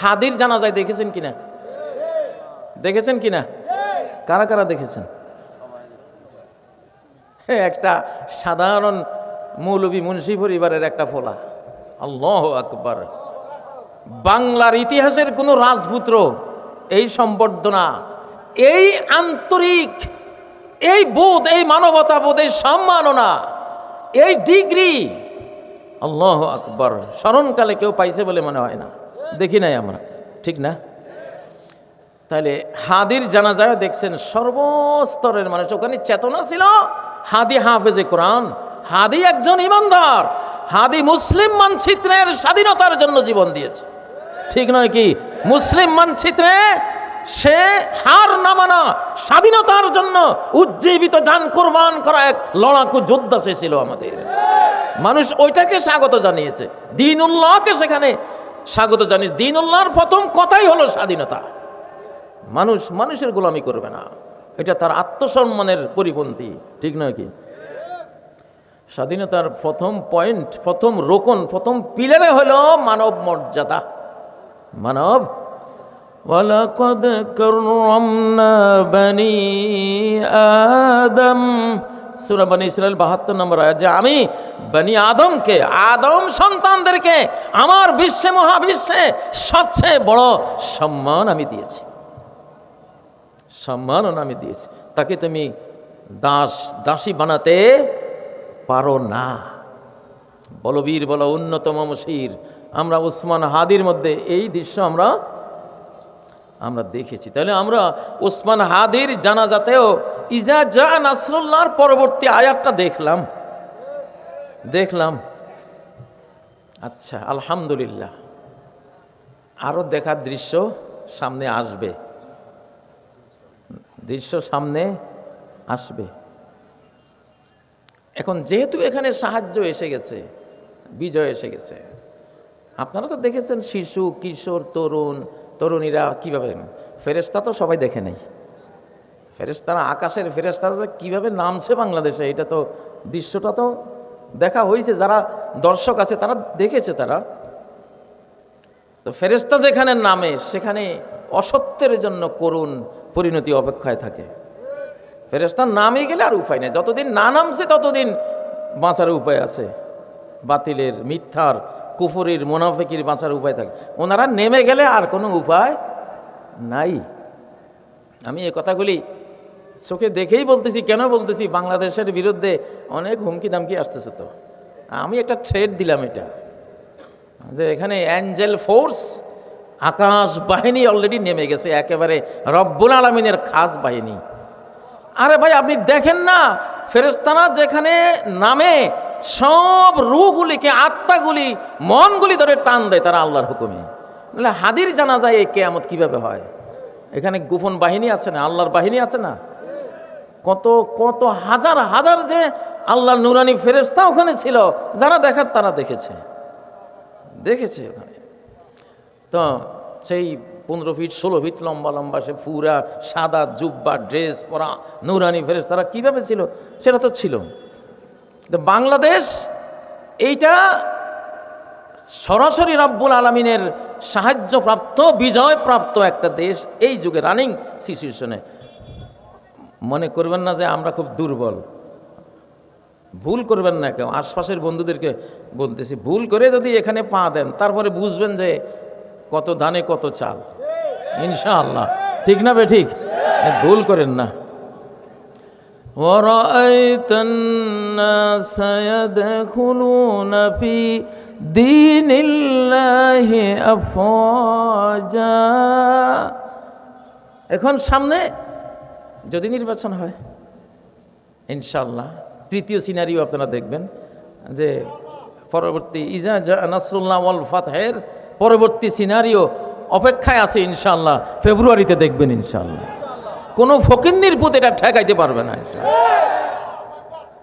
হাদির জানা যায় দেখেছেন কিনা? দেখেছেন কিনা? কারা কারা দেখেছেন? একটা সাধারণ মৌলবী মুন্সি পরিবারের একটা ফোলা। আল্লাহ আকবর। বাংলার ইতিহাসের কোনো রাজপুত্র এই সম্বর্ধনা, এই আন্তরিক, এই বোধ, এই মানবতা বোধ, এই সম্মাননা, এই ডিগ্রি, আল্লাহ আকবর। স্মরণকালে কেউ পাইছে বলে মনে হয় না। দেখি নাই আমরা। ঠিক না? তাহলে হাদির জানা যায় দেখছেন সর্বস্তরের মানুষ। ওখানে চেতনা ছিল, হাদি হাফেজে কোরআন, হাদি একজন ইমানদার, হাদি মুসলিম মানচিত্রের স্বাধীনতার জন্য জীবন দিয়েছে। ঠিক নয় কি? মুসলিম মানচিত্রে সে হার নামানা স্বাধীনতার জন্য উজ্জীবিত যান কোরবান করা এক লড়াকু যোদ্ধা সে ছিল আমাদের। মানুষ ওইটাকে স্বাগত জানিয়েছে। দিনুল্লাহকে সেখানে স্বাগত জানিয়েছে দিনুল্লাহর প্রথম কথাই হলো স্বাধীনতা মানুষ মানুষের গোলামি করবে না এটা তার আত্মসম্মানের পরিপন্থী ঠিক নয় কি স্বাধীনতার প্রথম পয়েন্ট প্রথম রোকন প্রথম পিলারে হলো মানব মর্যাদা মানব ولقد كرمنا بني آدم সুরা বানি ইসরায়েল বাহাত্তর নম্বর আয়াত, যে আমি বানি আদমকে, আদম সন্তানদেরকে, আমার বিশ্বে, মহাবিশ্বে সবচেয়ে বড় সম্মান আমি দিয়েছি। সম্মানও আমি দিয়েছি। তাকে তুমি দাস, দাসী বানাতে পারো না। বলবীর বলো উন্নতম শির আমরা উসমান হাদির মধ্যে এই দৃশ্য আমরা আমরা দেখেছি। তাহলে আমরা উসমান হাদির জানাজাতেও ইজা জা নাসরুল্লাহর পরবর্তী আয়াতটা দেখলাম। দেখলাম। আচ্ছা আলহামদুলিল্লাহ। আরও দেখার দৃশ্য সামনে আসবে। দৃশ্য সামনে আসবে। এখন যেহেতু এখানে সাহায্য এসে গেছে, বিজয় এসে গেছে, আপনারা তো দেখেছেন শিশু, কিশোর, তরুণ, তরুণীরা কীভাবে ফেরেস্তা তো সবাই দেখে নেই। ফেরেস্তারা আকাশের ফেরেস্তারা কীভাবে নামছে বাংলাদেশে, এটা তো দৃশ্যটা তো দেখা হয়েছে যারা দর্শক আছে তারা দেখেছে তারা। তো ফেরেস্তা যেখানে নামে, সেখানে অসত্যের জন্য করুণ পরিণতি অপেক্ষায় থাকে। ফেরেস্তা নামে গেলে আর উপায় নেই, যতদিন না নামছে ততদিন বাঁচার উপায় আছে। বাতিলের, মিথ্যার, কুফরির, মোনাফেকির বাঁচার উপায় থাকে। ওনারা নেমে গেলে আর কোনো উপায় নাই। আমি এ কথাগুলি চোখে দেখেই বলতেছি, কেন বলতেছি? বাংলাদেশের বিরুদ্ধে অনেক হুমকি দামকি আসতেছে তো। আমি একটা থ্রেড দিলাম এটা, যে এখানে অ্যাঞ্জেল ফোর্স আকাশ বাহিনী অলরেডি নেমে গেছে, একেবারে রব্বুল আলমিনের খাস বাহিনী। আরে ভাই, আপনি দেখেন না ফেরেস্তানা যেখানে নামে, সব রুগুলিকে আত্মাগুলি, মনগুলি ধরে টান দেয় তারা আল্লাহর হুকুমে। হাদির জানা যায় এই কেয়ামত কীভাবে হয়? এখানে গোপন বাহিনী আছে না? আল্লাহর বাহিনী আছে না? কত কত হাজার হাজার যে আল্লাহর নুরানি ফেরেস্তা ওখানে ছিল, যারা দেখার তারা দেখেছে। দেখেছে ওখানে। তো সেই পনেরো ফিট, ষোলো ফিট লম্বা লম্বা সে পুরা সাদা জুব্বা ড্রেস পরা নুরানি ফেরেস তারা কীভাবে ছিল? সেটা তো ছিল। তো বাংলাদেশ এইটা সরাসরি রাব্বুল আলমিনের সাহায্যপ্রাপ্ত, বিজয়প্রাপ্ত একটা দেশ এই যুগে রানিং সিচুয়েশনে মনে করবেন না যে আমরা খুব দুর্বল ভুল করবেন না কেউ আশপাশের বন্ধুদেরকে বলতেছি ভুল করে যদি এখানে পা দেন তারপরে বুঝবেন যে কত ধানে কত চাল ইনশাআল্লাহ ঠিক না বে ঠিক ভুল করেন না ورأيت الناس يدخلون في دين الله أفواجا এখন সামনে যদি নির্বাচন হয় ইনশাল্লাহ তৃতীয় সিনারিও আপনারা দেখবেন যে পরবর্তী ইজা নাসরুল্লাহ ওয়াল ফাতহের পরবর্তী সিনারিও অপেক্ষায় আছে ইনশাল্লাহ ফেব্রুয়ারিতে দেখবেন ইনশাল্লাহ কোনো ফকির নির্ভূত এটা ঠেকাইতে পারবে না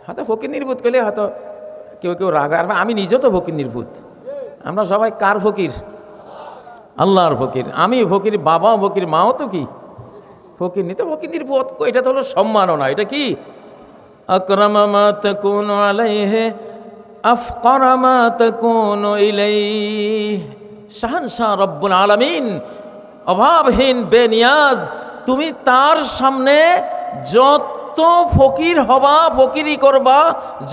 হয়তো ফকির নির্ভূত করলে হয়তো কেউ কেউ রাগ আর আমি নিজেও তো ফকির নির্ভূত আমরা সবাই কার ফকির? আল্লাহর ফকির। আমি ফকির, বাবাও ফকির, মাও তো কি? ফকির নিতে ফকির নির্ভূত এটা তো হলো সম্মাননা, এটা কি? আকরামা মা তাকুনু আলাইহি, আফকারা মা তাকুনু ইলাইহি। শাহানশাহ রব্বুল আলমিন, অভাবহীন, বেনিয়াজ, তুমি তার সামনে যত ফকির হবা, ফকিরি করবা,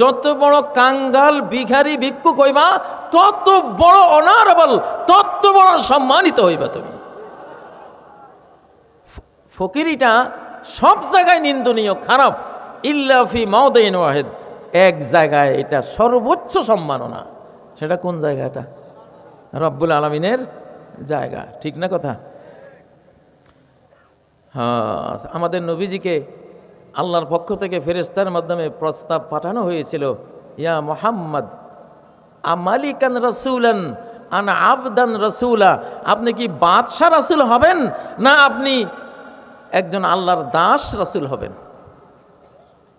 যত বড় কাঙ্গাল, ভিখারি, ভিক্ষুক হইবা, তত বড় অনারেবল তত বড় সম্মানিত হইবা তুমি। ফকিরিটা সব জায়গায় নিন্দনীয়, খারাপ। ইল্লাফি মাউদাইন ওয়াহেদ। এক জায়গায় এটা সর্বোচ্চ সম্মাননা। সেটা কোন জায়গাটা? রব্বুল আলমিনের জায়গা। ঠিক না কথা? হ্যাঁ আমাদের নবীজিকে আল্লাহর পক্ষ থেকে ফেরেস্তার মাধ্যমে প্রস্তাব পাঠানো হয়েছিল, ইয়া মোহাম্মদ, আমালিকান রসুলান, আন আবদান রসুলা। আপনি কি বাদশাহ রাসুল হবেন? না, আপনি একজন আল্লাহর দাস রাসুল হবেন।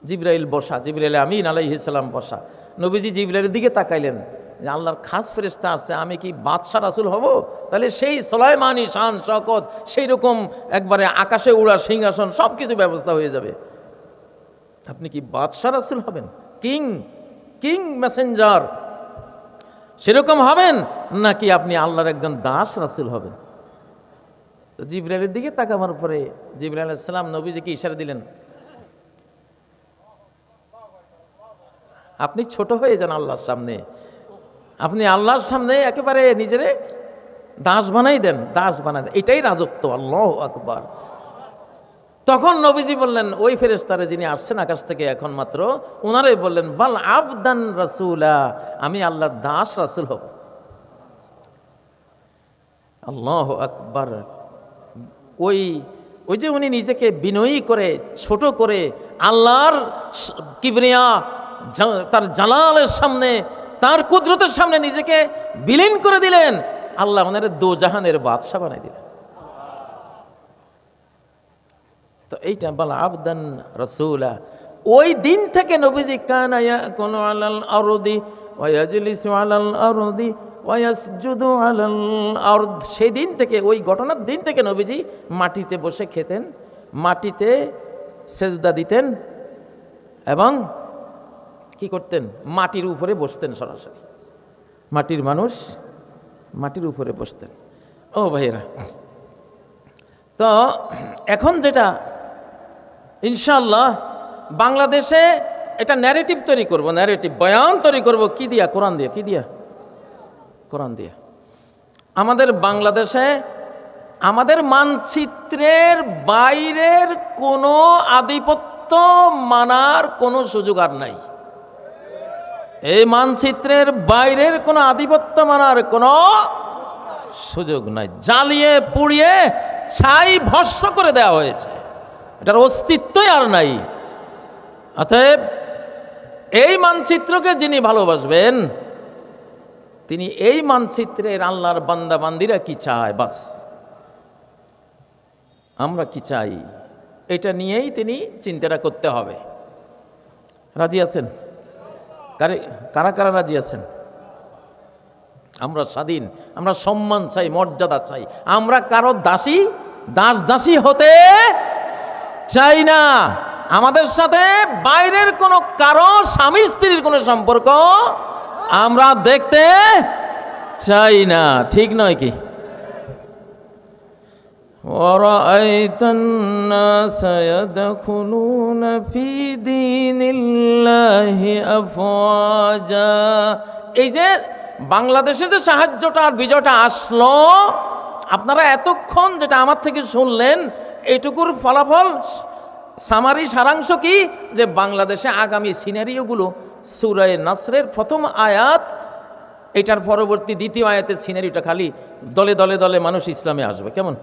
জিব্রাইল বসা, জিব্রাইল আমিন আলাইহিসাল্লাম বসা। নবীজি জিব্রাইলের দিকে তাকাইলেন, যে আল্লাহর খাস ফেরেস্তা আসছে আমি কি বাদশাহ রাসুল হব? তাহলে সেই সোলাইমানি শান, শকত সেই রকম একবারে আকাশে উড়া সিংহাসন সব কিছু ব্যবস্থা হয়ে যাবে। আপনি কি বাদশাহ রাসুল হবেন? কিং কিং মেসেঞ্জার, সেরকম হবেন? নাকি আপনি আল্লাহর একজন দাস রাসুল হবেন? তো জিব্রাইলের দিকে তাকাবার পরে জিব্রাইল সালাম নবীজিকে ইশারা দিলেন। আপনি ছোট হয়ে যান আল্লাহর সামনে। আপনি আল্লাহর সামনে একেবারে নিজেরে দাস বানাই দেন, দাস বানাই দেন। এটাই রাজত্ব, আল্লাহ আকবার। তখন নবীজি বললেন, ওই ফেরেস্তারে যিনি আসছেন আকাশ থেকে এখন মাত্র ওনারাই বললেন, বাল আবদান রাসুলা, আমি আল্লাহর দাস রাসুল হব। আল্লাহ আকবার। ওই ওই যে উনি নিজেকে বিনয়ী করে, ছোট করে আল্লাহর কিবরিয়া তার জালালের সামনে, তার কুদরতের সামনে নিজেকে বিলীন করে দিলেন। আল্লাহ ওনার দো জাহানের বাদশাহ বানাই দিলেন। তো এইটা, বলা আবদান রসুলা। ওই দিন থেকে নবীজি, কানা ইয়াকুলু আলাল আরদি, ওয়া ইয়াজলিসু আলাল আরদি ওয়া ইয়াসজুদু আলাল আরদ। সেই দিন থেকে, ওই ঘটনার দিন থেকে নবীজি মাটিতে বসে খেতেন, মাটিতে সেজদা দিতেন এবং কি করতেন? মাটির উপরে বসতেন সরাসরি। মাটির মানুষ মাটির উপরে বসতেন। ও ভাইয়েরা, তো এখন যেটা ইনশাল্লাহ বাংলাদেশে এটা ন্যারেটিভ তৈরি করব ন্যারেটিভ বয়ান তৈরি করব, কি দিয়া? কোরআন দিয়া, কি দিয়া? কোরআন দিয়া। আমাদের বাংলাদেশে আমাদের মানচিত্রের বাইরের কোনো আধিপত্য মানার কোনো সুযোগ আর নাই। এই মানচিত্রের বাইরের কোনো আধিপত্য মানার কোনো সুযোগ নাই। জ্বালিয়ে, পুড়িয়ে, ছাই ভস্য করে দেওয়া হয়েছে। এটার অস্তিত্বই আর নাই। অতএব এই মানচিত্রকে যিনি ভালোবাসবেন তিনি এই মানচিত্রের আল্লাহর বান্দা বান্দিরা কি চায়? বাস। আমরা কি চাই? এটা নিয়েই তিনি চিন্তাটা করতে হবে। রাজি আছেন? কারা কারা রাজি আছেন? আমরা স্বাধীন, আমরা সম্মান চাই, মর্যাদা চাই। আমরা কারও দাসী, দাস দাসী হতে চাই না। আমাদের সাথে বাইরের কোনো কারও স্বামী স্ত্রীর কোনো সম্পর্ক আমরা দেখতে চাই না ঠিক নয় কি ورأيت الناس يدخلون في دين الله أفواجا এই যে বাংলাদেশে যে সাহায্যটা আর বিজয়টা আসলো আপনারা এতক্ষণ যেটা আমার থেকে শুনলেন এইটুকুর ফলাফল সামারি সারাংশ কি যে বাংলাদেশে আগামী সিনারিওগুলো সুরায় নাসরের প্রথম আয়াত, এটার পরবর্তী দ্বিতীয় আয়াতের সিনারিটা খালি দলে দলে দলে মানুষ ইসলামে আসবে। কেমন?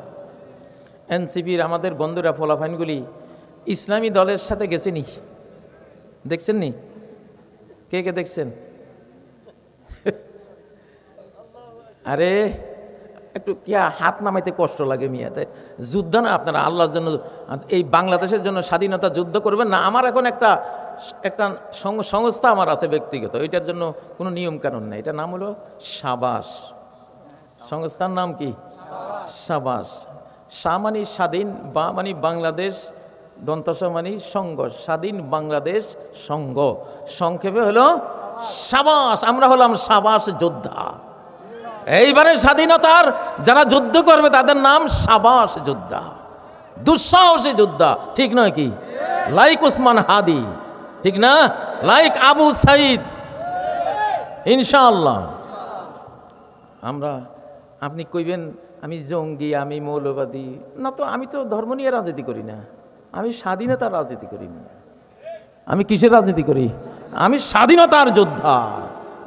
এনসিপির আমাদের বন্ধুরা ফলাফাইনগুলি ইসলামী দলের সাথে গেছেনি। দেখছেন নি কে কে দেখছেন? আরে, একটু কি হাত নামাইতে কষ্ট লাগে মিয়াতে যুদ্ধ না আপনারা, আল্লাহর জন্য, এই বাংলাদেশের জন্য স্বাধীনতা যুদ্ধ করবেন না? আমার এখন একটা একটা সংস্থা আমার আছে ব্যক্তিগত এটার জন্য কোনো নিয়ম কানুন নেই। এটার নাম হলো সাবাস। সংস্থার নাম কি? সাবাস। সা মানে স্বাধীন, বা মানে বাংলাদেশ দন্তস মানে সংঘ স্বাধীন বাংলাদেশ সংঘ সংক্ষেপে হলো সাবাস। আমরা হলাম সাবাস যোদ্ধা। এইবারে স্বাধীনতার যারা যুদ্ধ করবে, তাদের নাম সাবাস যোদ্ধা। দুঃসাহসী যোদ্ধা, ঠিক নয় কি? লাইক উসমান হাদি। ঠিক না? লাইক আবু সাইদ ইনশাআল্লাহ। আমরা, আপনি কইবেন, আমি জঙ্গি, আমি মৌলবাদী। না তো, আমি তো ধর্ম নিয়ে রাজনীতি করি না। আমি স্বাধীনতার রাজনীতি করি না। আমি কিসের রাজনীতি করি? আমি স্বাধীনতার যোদ্ধা।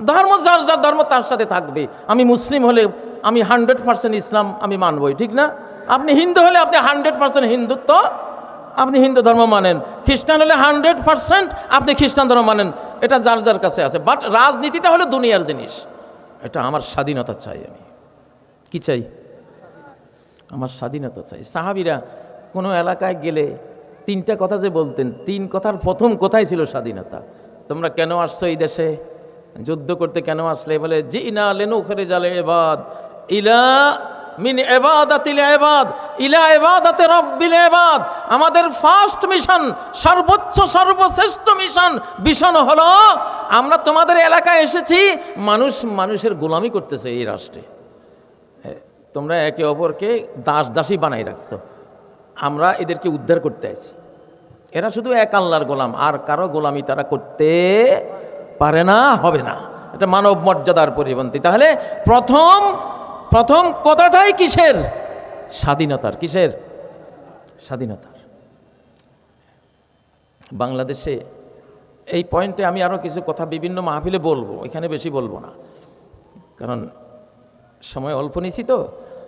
ধর্ম যার যার ধর্ম, তার সাথে থাকবে। আমি মুসলিম হলে আমি হান্ড্রেড পার্সেন্ট ইসলাম আমি মানবই, ঠিক না? আপনি হিন্দু হলে আপনি হান্ড্রেড পার্সেন্ট হিন্দুত্ব আপনি হিন্দু ধর্ম মানেন, খ্রিস্টান হলে হান্ড্রেড পারসেন্ট আপনি খ্রিস্টান ধর্ম মানেন, এটা যার যার কাছে আছে। বাট রাজনীতিটা হলো দুনিয়ার জিনিস। এটা আমার স্বাধীনতা চাই আমি। কি চাই? আমার স্বাধীনতা চাই। সাহাবিরা কোনো এলাকায় গেলে তিনটা কথা যে বলতেন, তিন কথার প্রথম কথাই ছিল স্বাধীনতা। তোমরা কেন আসছো এই দেশে? যুদ্ধ করতে কেন আসলে? বলে জি না লেনু খেরে জালে এবাদ ইলা মিন এবাদাতিল এবাদ ইলা এবাদাতে রব্বিল এবাদ আমাদের ফার্স্ট মিশন সর্বোচ্চ, সর্বশ্রেষ্ঠ মিশন মিশন হলো আমরা তোমাদের এলাকায় এসেছি, মানুষ মানুষের গোলামি করতেছে এই রাষ্ট্রে। তোমরা একে অপরকে দাস দাসী বানাই রাখছো। আমরা এদেরকে উদ্ধার করতে আছি এরা শুধু এক আল্লাহর গোলাম, আর কারও গোলামি তারা করতে পারে না, হবে না। এটা মানব মর্যাদার পরিপন্থী। তাহলে প্রথম প্রথম কথাটাই কিসের? স্বাধীনতার। কিসের? স্বাধীনতার। বাংলাদেশে এই পয়েন্টে আমি আরও কিছু কথা বিভিন্ন মাহফিলে বলব, এখানে বেশি বলব না। কারণ সময় অল্প নিছি তো।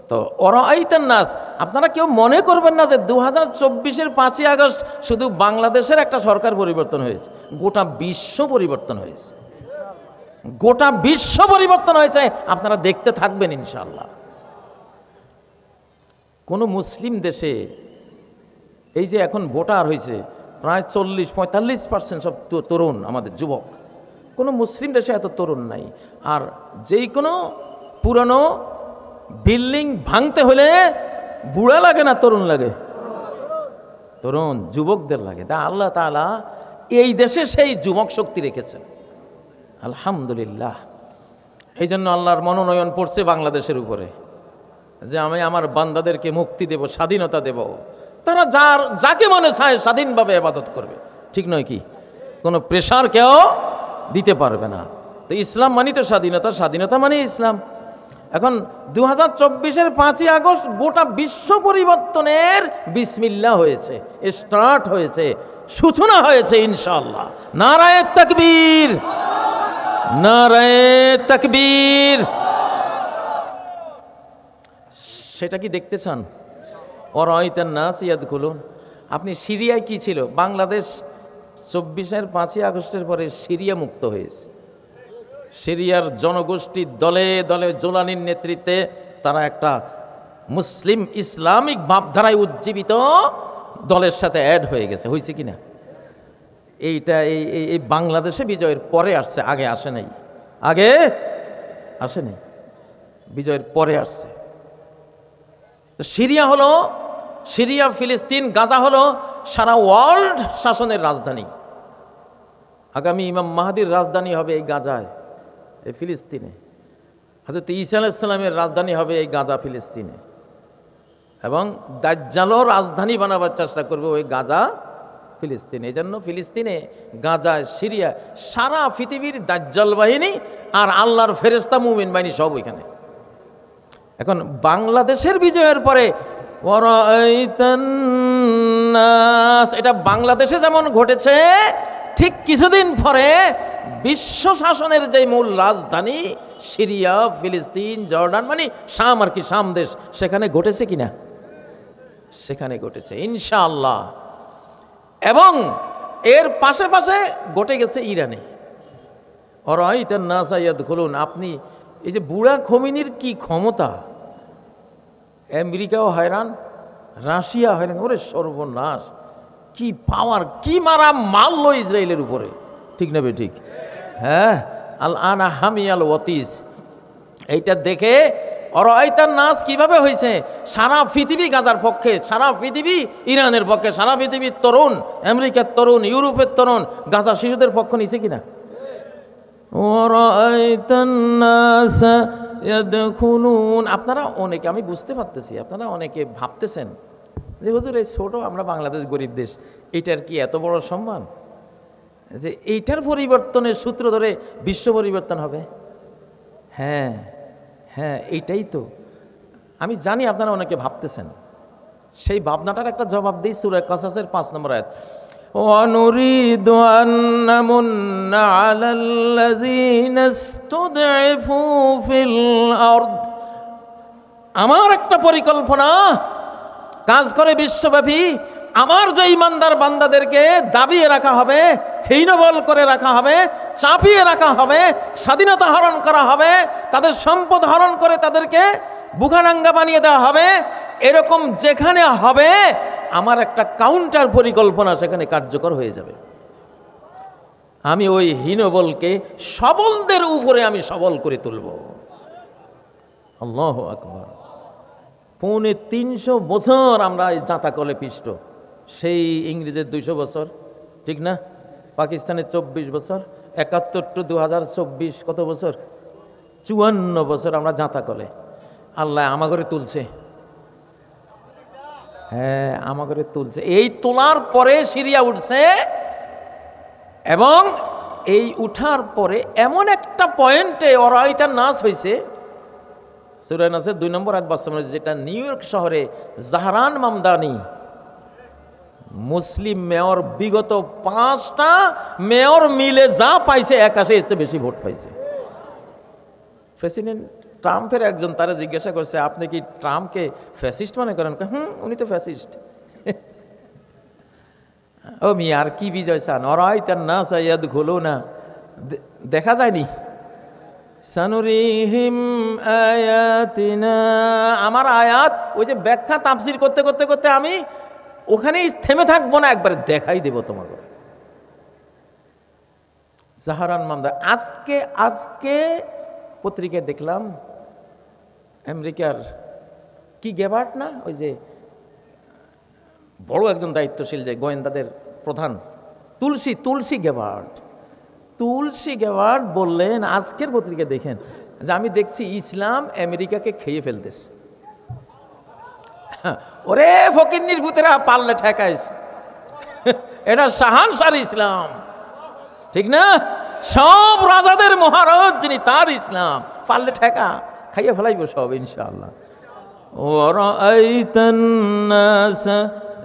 তো অরাইতেন নাস, আপনারা কেউ মনে করবেন না যে দু হাজার চব্বিশের পাঁচই আগস্ট শুধু বাংলাদেশের একটা সরকার পরিবর্তন হয়েছে, গোটা বিশ্ব পরিবর্তন হয়েছে। গোটা বিশ্ব পরিবর্তন হয়েছে, আপনারা দেখতে থাকবেন ইনশাল্লাহ কোন মুসলিম দেশে এই যে এখন ভোটার হয়েছে, প্রায় চল্লিশ, পঁয়তাল্লিশ পার্সেন্ট সব তরুণ আমাদের যুবক। কোনো মুসলিম দেশে এত তরুণ নাই। আর যেই কোনো পুরনো বিল্ডিং ভাঙতে হলে বুড়া লাগে না, তরুণ লাগে? তরুণ, যুবকদের লাগে। তা আল্লাহ তাআলা এই দেশে সেই যুবক শক্তি রেখেছেন। আলহামদুলিল্লাহ। এই জন্য আল্লাহর মনোনয়ন পড়ছে বাংলাদেশের উপরে। যে আমি আমার বান্দাদেরকে মুক্তি দেব, স্বাধীনতা দেব। তারা যার, যাকে মনে চায় স্বাধীনভাবে আবাদত করবে। ঠিক নয় কি? কোনো প্রেশার কেউ দিতে পারবে না। তো ইসলাম মানি তো স্বাধীনতা স্বাধীনতা মানে ইসলাম। এখন দু হাজার চব্বিশের পাঁচই আগস্ট গোটা বিশ্ব পরিবর্তনের বিসমিল্লা হয়েছে স্টার্ট হয়েছে, সূচনা হয়েছে ইনশাল্লাহ নারায়ণ তাকবীর। নারায় তাকবীর। সেটা কি দেখতে চান? অরাইতেন না সিয়াদ খুলুন আপনি সিরিয়ায় কি ছিল? বাংলাদেশ চব্বিশের পাঁচই আগস্টের পরে সিরিয়া মুক্ত হয়েছে। সিরিয়ার জনগোষ্ঠী দলে দলে জোলানির নেতৃত্বে তারা একটা মুসলিম ইসলামিক ভাবধারায় উজ্জীবিত দলের সাথে অ্যাড হয়ে গেছে। হয়েছে কি না এইটা এই, এই- বাংলাদেশে বিজয়ের পরে আসছে, আগে আসে নাই। আগে আসে নাই। বিজয়ের পরে আসছে। সিরিয়া হলো, সিরিয়া, ফিলিস্তিন, গাজা হলো সারা ওয়ার্ল্ড শাসনের রাজধানী। আগামী ইমাম মাহাদির রাজধানী হবে এই গাজায়, এই ফিলিস্তিনে। হাজরত ঈসা আলাইসাল্লামের রাজধানী হবে এই গাজা, ফিলিস্তিনে। এবং দাজ্জালও রাজধানী বানাবার চেষ্টা করবে ওই গাজা ফিলিস্তিনে এই জন্য ফিলিস্তিনে গাজায় সিরিয়া, সারা পৃথিবীর দাজ্জাল বাহিনী আর আল্লাহর ফেরেস্তা মুমিন বাহিনী সব ওইখানে। এখন বাংলাদেশের বিজয়ের পরে এটা বাংলাদেশে যেমন ঘটেছে, ঠিক কিছুদিন পরে বিশ্ব শাসনের যে মূল রাজধানী, সিরিয়া, ফিলিস্তিন, জর্ডান মানে শাম আর কি, শাম দেশ, সেখানে ঘটেছে কিনা? সেখানে ঘটেছে, ইনশাআল্লাহ। এবং এর পাশে পাশে ঘটে গেছে ইরানে। অরাইতেন না সাইয়াদ খুলুন আপনি এই যে বুড়া খমিনির কি ক্ষমতা? আমেরিকাও হয়রান, রাশিয়া হয়রান, ওরে সর্বনাশ, কি পাওয়ার কি মারা মারলো ইসরায়েলের উপরে। ঠিক না ঠিক? হ্যাঁ আল আনা হামি আল ওয়াতিস, এইটা দেখে অরয়তার নাচ কীভাবে হয়েছে সারা পৃথিবী গাজার পক্ষে, সারা পৃথিবী ইরানের পক্ষে, সারা পৃথিবীর তরুণ, আমেরিকার তরুণ, ইউরোপের তরুণ, গাজা শিশুদের পক্ষ নিছে কিনা? আপনারা অনেকে, আমি বুঝতে পারতেছি, আপনারা অনেকে ভাবতেছেন যে, হুজুর, এই ছোটো আমরা বাংলাদেশ গরিব দেশ, এটার কি এত বড় সম্মান? যে, এইটার পরিবর্তনের সূত্র ধরে বিশ্ব পরিবর্তন হবে। হ্যাঁ। হ্যাঁ এইটাই তো আমি জানি আপনারা অনেকে ভাবতেছেন সেই ভাবনাটার একটা জবাব দিই সুরে কাসাসের পাঁচ নম্বর আয়াত ونريد أن نمن على الذين استضعفوا في الأرض আমার একটা পরিকল্পনা কাজ করে বিশ্বব্যাপী আমার যে ইমানদার বান্দাদেরকে দাবিয়ে রাখা হবে, হীনবল করে রাখা হবে, চাপিয়ে রাখা হবে, স্বাধীনতা হরণ করা হবে, তাদের সম্পদ হরণ করে তাদেরকে বুখানাঙ্গা বানিয়ে দেওয়া হবে, এরকম যেখানে হবে, আমার একটা কাউন্টার পরিকল্পনা সেখানে কার্যকর হয়ে যাবে। আমি ওই হীনবলকে সবলদের উপরে আমি সবল করে তুলব। আল্লাহ আকবর। পৌনে তিনশো বছর আমরা এই জাঁতাকলে পিষ্ট। সেই ইংরেজের দুইশো বছর, ঠিক না? পাকিস্তানের চব্বিশ বছর, একাত্তর টু দু কত বছর? চুয়ান্ন বছর আমরা জাঁতাকলে আল্লাহ আমাগরে তুলছে। হ্যাঁ আমাগরে তুলছে। এই তোলার পরে সিরিয়া উঠছে এবং এই উঠার পরে এমন একটা পয়েন্টে অরাইতার নাচ হয়েছে সুরায় নাসের দুই নম্বর এক বাস্তব যেটা নিউ ইয়র্ক শহরে জাহরান মামদানি মুসলিম মেয়র বিগত পাঁচটা মেয়র মিলে যা পাইছে, একাশে এসে বেশি ভোট পাইছে। প্রেসিডেন্ট ট্রাম্পের একজন তারা জিজ্ঞাসা করছে, আপনি কি ট্রাম্পকে ফ্যাসিস্ট মনে করেন? হুম, উনি তো ফ্যাসিস্ট। ও মি আর কি বিজয় সান অরাই তার না সাইয়াদ ঘুলো না। দেখা যায়নি। সানুরিহিম আয়াতিনা। আমার আয়াত, ওই যে ব্যাখ্যা তাফসির করতে করতে করতে আমি ওখানেই থেমে থাকব না, একবারে দেখাই দেব তোমাকে। জাহারান মামদার, আজকে আজকে পত্রিকায় দেখলাম, আমেরিকার কি গেবার্ট না, ওই যে বড় একজন দায়িত্বশীল যে গোয়েন্দাদের প্রধান, তুলসী তুলসী গেবার্ট। তুলসী গেওয়ার্ড বললেন, আজকের পত্রিকা দেখেন যে আমি দেখছি ইসলাম আমেরিকাকে খেয়ে ফেলতেছে। ওরে ফকিন্নির ভূতেরা পারলে ঠেকাইস এটা সাহানসার ইসলাম ঠিক না সব রাজাদের মহারাজ যিনি তার ইসলাম পারলে ঠেকা খাইয়ে ফেলাইব সব ইনশাআল্লাহ ورأيت الناس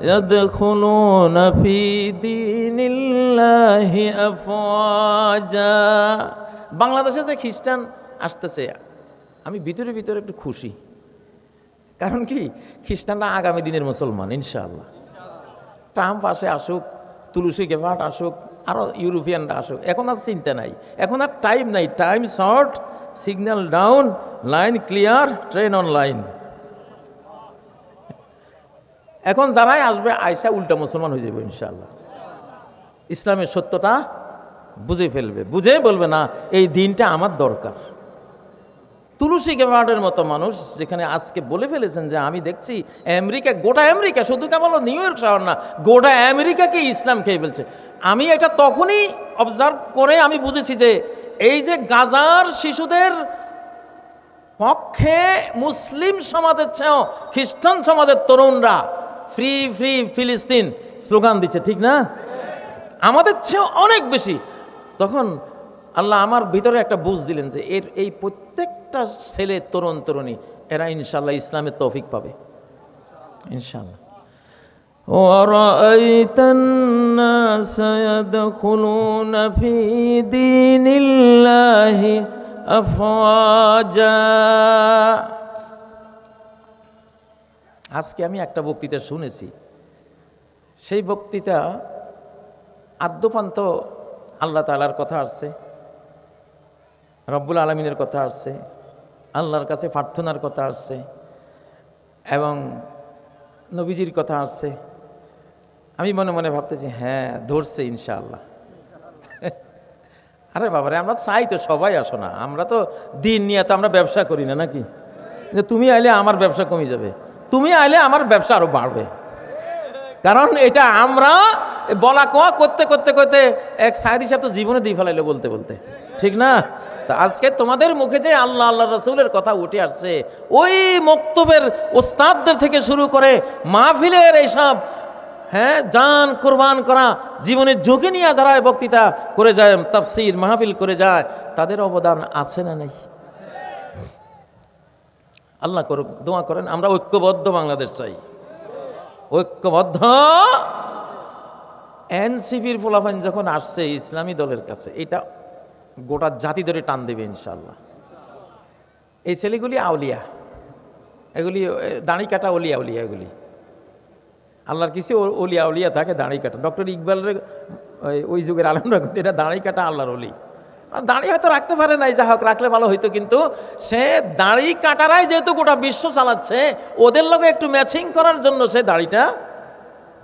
يدخلون في دين الله أفواجا বাংলাদেশে যে খ্রিস্টান আসতেছে আমি ভিতরে ভিতরে একটু খুশি কারণ কি? খ্রিস্টানরা আগামী দিনের মুসলমান, ইনশাআল্লাহ। ট্রাম্প আসে আসুক, তুলসী গেভাট আসুক আরও ইউরোপিয়ানরা আসুক, এখন আর চিন্তা নাই। এখন আর টাইম নাই। Time short signal down line clear train on line এখন যারাই আসবে আয়সা উল্টা মুসলমান হয়ে যাবে, ইনশাআল্লাহ। ইসলামের সত্যটা বুঝে ফেলবে। বুঝে বলবে না, এই দিনটা আমার দরকার। তুলসী গেভার্ডের মতো মানুষ যেখানে আজকে বলে ফেলেছেন যে আমি দেখছি আমেরিকা, গোটা আমেরিকা, শুধু কেবল নিউ ইয়র্ক শহর না, গোটা আমেরিকাকে ইসলাম খেয়ে ফেলছে। আমি এটা তখনই অবজার্ভ করে আমি বুঝেছি যে এই যে গাজার শিশুদের পক্ষে মুসলিম সমাজের চেয়েও খ্রিস্টান সমাজের তরুণরা ফ্রি ফ্রি ফিলিস্তিন স্লোগান দিচ্ছে, ঠিক না? আমাদের চেয়েও অনেক বেশি। তখন আল্লাহ আমার ভিতরে একটা বুঝ দিলেন যে এর এই প্রত্যেকটা ছেলে তরুণ তরুণী এরা ইনশাল্লাহ ইসলামের তৌফিক পাবে ইনশাল্লাহ ورأيت الناس يدخلون في دين الله أفواجا আজকে আমি একটা বক্তৃতা শুনেছি সেই বক্তৃতা আদ্যপান্ত আল্লাহ তালার কথা আসছে রব্বুল আলমিনের কথা আসছে, আল্লাহর কাছে প্রার্থনার কথা আসছে, এবং নবীজির কথা আসছে। আমি মনে মনে ভাবতেছি হ্যাঁ ধরছে ইনশাআল্লাহ। আরে বাবারে, আমরা চাই তো সবাই আসো না। আমরা তো দিন নিয়ে তো আমরা ব্যবসা করি না, নাকি? যে তুমি আইলে আমার ব্যবসা কমে যাবে। তুমি আইলে আমার ব্যবসা আরও বাড়বে। কারণ এটা আমরা বলা কোয়া করতে করতে করতে এক সাইড হিসাব তো জীবনে দিয়ে ফেলাইলো বলতে বলতে। ঠিক না? তা আজকে তোমাদের মুখে যে আল্লাহ আল্লাহ রসুলের কথা উঠে আসছে, ওই মক্তবের ওস্তাদদের থেকে শুরু করে মাহফিলের এইসব হ্যাঁ জান, কোরবান করা, জীবনের ঝুঁকি নিয়ে যারা বক্তৃতা করে যায়, তাফসির, মাহফিল করে যায়, তাদের অবদান আছে না নেই? আল্লাহ করুক, দোয়া করেন, আমরা ঐক্যবদ্ধ বাংলাদেশ চাই। ঐক্যবদ্ধ? এনসিপির ফলাফল যখন আসছে ইসলামী দলের কাছে, এটা গোটা জাতি ধরে টান দেবে ইনশাল্লাহ এই ছেলেগুলি আউলিয়া। এগুলি দাঁড়ি কাটা অলিয়া উলিয়া এগুলি। আল্লাহর কিছু অলিয়া উলিয়া থাকে, দাঁড়ি কাটা। ডক্টর ইকবালের, ওই- যুগের আলমরা কিন্তু এটা দাঁড়ি কাটা আল্লাহর অলি। দাড়ি হয়তো রাখতে পারে নাই, যা হোক, রাখলে ভালো হইতো, কিন্তু সে দাঁড়ি কাটারাই যেহেতু গোটা বিশ্ব চালাচ্ছে, ওদের লগে একটু ম্যাচিং করার জন্য সে দাড়িটা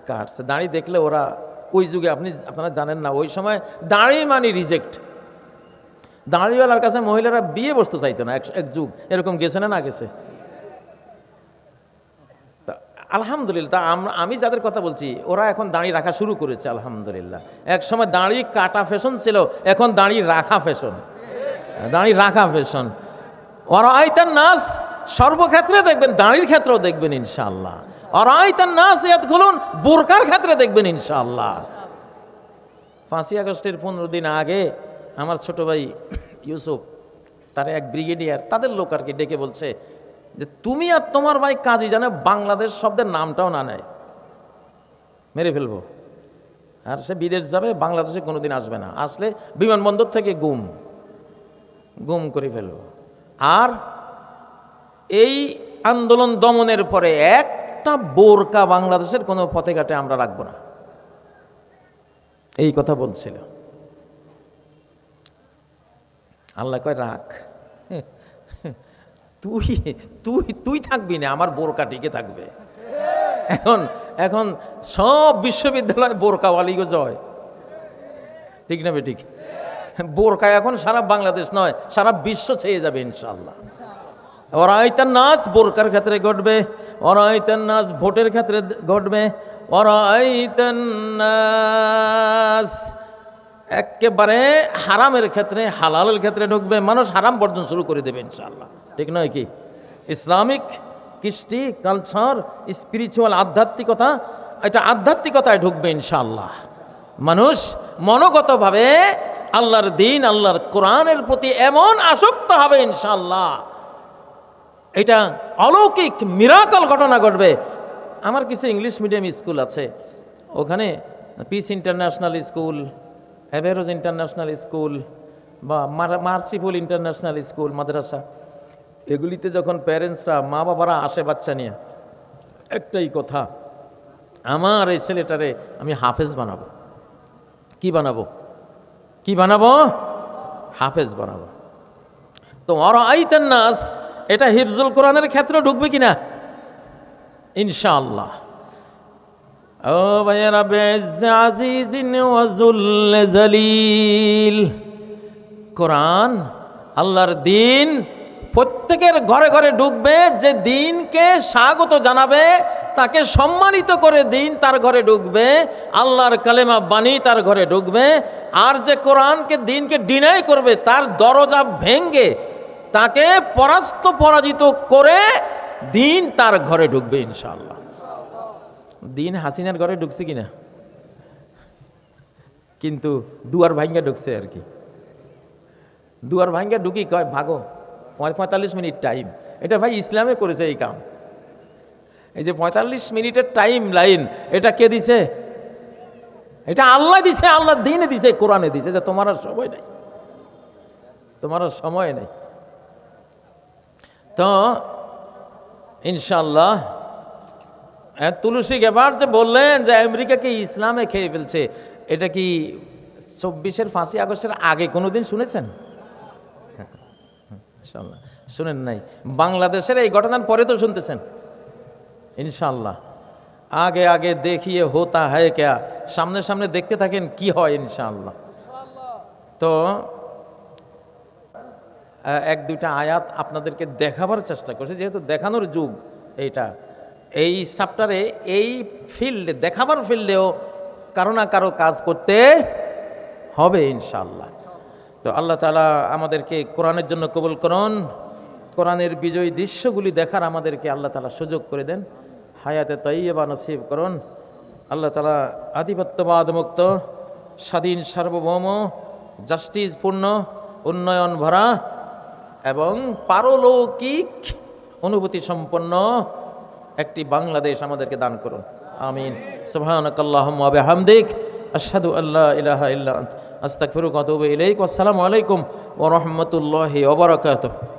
কাটছে। দাড়ি দেখলে ওরা, ওই যুগে আপনি, আপনারা জানেন না, ওই সময় দাড়ি মানে রিজেক্ট দাঁড়িওয়ালার কাছে মহিলারা বিয়ে বসতে চাইতো না, এক- যুগ। এরকম গেছে না না গেছে? আলহামদুলিল্লাহ আমি যাদের কথা বলছি, ওরা এখন দাঁড়ি রাখা শুরু করেছে, আলহামদুলিল্লাহ। এক সময় দাঁড়ি কাটা ফ্যাশন ছিল, এখন দাঁড়ি রাখা ফ্যাশন দাঁড়ি রাখা ফ্যাশন ওরা আইতার নাচ সর্বক্ষেত্রে দেখবেন, দাঁড়ির ক্ষেত্রেও দেখবেন ইনশাল্লাহ আর আইতার নাচ ইয়াদ খুলুন বোরকার ক্ষেত্রে দেখবেন ইনশাল্লাহ পাঁচই আগস্টের পনেরো দিন আগে আমার ছোট ভাই ইউসুফ, তার এক ব্রিগেডিয়ার, তাদের লোক আর কি ডেকে বলছে যে, তুমি আর তোমার ভাই কাজী জানে বাংলাদেশ শব্দের নামটাও না নেয়। মেরে ফেলব। আর সে বিদেশ যাবে, বাংলাদেশে কোনোদিন আসবে না। আসলে বিমানবন্দর থেকে গুম। গুম করে ফেলব। আর এই আন্দোলন দমনের পরে একটা বোরকা বাংলাদেশের কোনো পথে ঘাটে আমরা রাখব না। এই কথা বলছিল। আল্লাহ কয়, রাখ। তুই তুই তুই থাকবি না, আমার বোরকা টিকে থাকবে। এখন এখন সব বিশ্ববিদ্যালয় বোরকাওয়ালিগো জয়। ঠিক না ঠিক? বোরকা এখন সারা বাংলাদেশ নয়, সারা বিশ্ব ছেয়ে যাবে ইনশাল্লাহ অরাইতার নাচ বোরকার ক্ষেত্রে ঘটবে অরাইতার নাচ ভোটের ক্ষেত্রে ঘটবে অরাইতান নাচ একেবারে হারামের ক্ষেত্রে, হালালের ক্ষেত্রে ঢুকবে, মানুষ হারাম বর্জন শুরু করে দেবে ইনশাল্লাহ ঠিক নয় কি? ইসলামিক কৃষ্টি কালচার স্পিরিচুয়াল আধ্যাত্মিকতা, এটা আধ্যাত্মিকতায় ঢুকবে ইনশাল্লাহ মানুষ মনোগতভাবে আল্লাহর দিন, আল্লাহর কোরআনের প্রতি এমন আসক্ত হবে ইনশাল্লাহ এটা অলৌকিক মিরাকল ঘটনা ঘটবে। আমার কিছু ইংলিশ মিডিয়াম স্কুল আছে। ওখানে Peace International School Averroes International School বা মার্সিফুল ইন্টারন্যাশনাল স্কুল মাদ্রাসা। এগুলিতে যখন প্যারেন্টসরা মা বাবারা আসে বাচ্চা নিয়ে, একটাই কথা, আমার এই ছেলেটারে আমি হাফেজ বানাবো। কি বানাবো? কি বানাবো? হাফেজ বানাবো। তো অর আইতেন নাস এটা হিফজুল কোরআনের ক্ষেত্রে ঢুকবে কিনা? ইনশাআল্লাহ। ও ভাইয়েরা জালিল কোরআন আল্লাহর দিন প্রত্যেকের ঘরে ঘরে ঢুকবে, যে দিনকে স্বাগত জানাবে, তাকে সম্মানিত করে দিন তার ঘরে ঢুকবে, আল্লাহর কালেমা বাণী তার ঘরে ঢুকবে, আর যে কোরআনকে দিনকে ডিনাই করবে, তার দরজা ভেঙ্গে তাকে পরাস্ত পরাজিত করে দিন তার ঘরে ঢুকবে ইনশাআল্লাহ। দিন হাসিনার ঘরে ঢুকছে কিনা? কিন্তু দুয়ার ভাঙ্গা ঢুকছে আর কি। দুয়ার ভাঙ্গা ঢুকি কয়, ভাগো, পঁয়- পঁয়তাল্লিশ মিনিট টাইম এটা ভাই ইসলামে করেছে এই কাম। এই যে পঁয়তাল্লিশ মিনিটের টাইম লাইন এটা কে দিছে? এটা আল্লাহ দিছে, আল্লাহ দিনে দিছে, কোরআনে দিছে, যে তোমার আর সময় নেই। তোমার আর সময় নেই। তো ইনশাল্লাহ তুলসী গেবার যে বললেন যে আমেরিকাকে ইসলামে খেয়ে ফেলছে, এটা কি চব্বিশের পাঁচই আগস্টের আগে কোনো দিন শুনেছেন শুনেন নাই। বাংলাদেশের এই ঘটনার পরে তো শুনতেছেন। ইনশাল্লাহ আগে আগে দেখিয়ে হোতা হয় ক্যা, সামনে সামনে দেখতে থাকেন কি হয় ইনশাল্লাহ তো এক দুইটা আয়াত আপনাদেরকে দেখাবার চেষ্টা করছে, যেহেতু দেখানোর যুগ এইটা। এই চ্যাপ্টারে এই ফিল্ডে দেখাবার ফিল্ডেও কারও না কারও কাজ করতে হবে ইনশাল্লাহ তো আল্লাহ তালা আমাদেরকে কোরআনের জন্য কবুল করুন। কোরআনের বিজয়ী দৃশ্যগুলি দেখার আমাদেরকে আল্লাহ তালা সুযোগ করে দেন। হায়াতে তৈবা নসিব করুন। আল্লাহ তালা আধিপত্যবাদ মুক্ত, স্বাধীন, সার্বভৌম, জাস্টিসপূর্ণ, উন্নয়ন ভরা এবং পারলৌকিক, অনুভূতি সম্পন্ন একটি বাংলাদেশ আমাদেরকে দান করুন। আমিন। সুবহানাকাল্লাহুম্মা ওয়া আল্লাহ ইলাহা ইল্লা আনতা। আস্তাগফিরুকা ওয়া ইলাইক। আসসালামু আলাইকুম ও রাহমাতুল্লাহি ওয়া বারাকাতুহু।